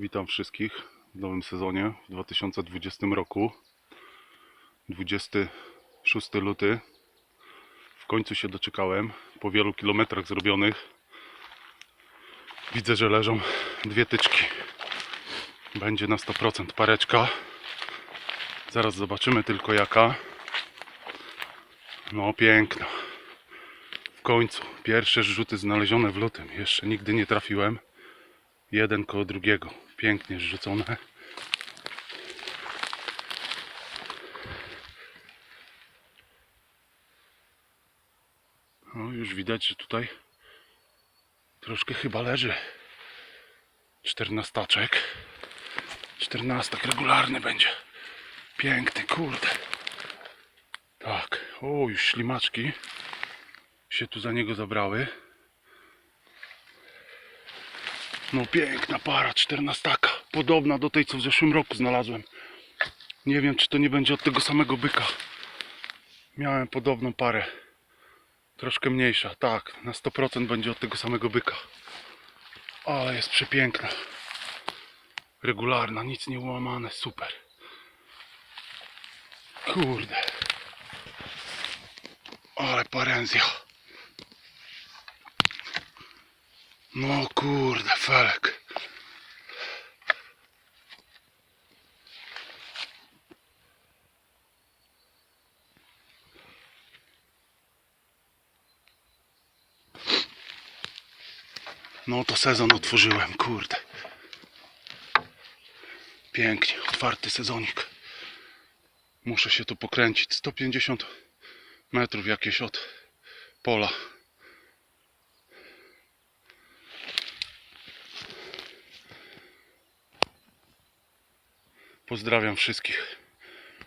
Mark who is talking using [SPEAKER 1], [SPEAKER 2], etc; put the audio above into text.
[SPEAKER 1] Witam wszystkich w nowym sezonie w 2020 roku. 26 luty. W końcu się doczekałem. Po wielu kilometrach zrobionych. Widzę, że leżą dwie tyczki. Będzie na 100% pareczka. Zaraz zobaczymy tylko jaka. No piękna. W końcu pierwsze rzuty znalezione w lutym. Jeszcze nigdy nie trafiłem. Jeden koło drugiego. Pięknie zrzucone. No już widać, że tutaj troszkę chyba leży. Czternastaczek. Czternastak regularny będzie. Piękny, kurde. Tak. O, już ślimaczki się tu za niego zabrały. No piękna para, czternastaka. Podobna do tej, co w zeszłym roku znalazłem. Nie wiem, czy to nie będzie od tego samego byka. Miałem podobną parę. Troszkę mniejsza, tak. Na 100% będzie od tego samego byka. Ale jest przepiękna. Regularna, nic nie ułamane, super. Kurde. Ale parenzja. No kurde, felek. No to sezon otworzyłem, kurde. Pięknie, otwarty sezonik. Muszę się tu pokręcić. 150 metrów jakieś od pola. Pozdrawiam wszystkich.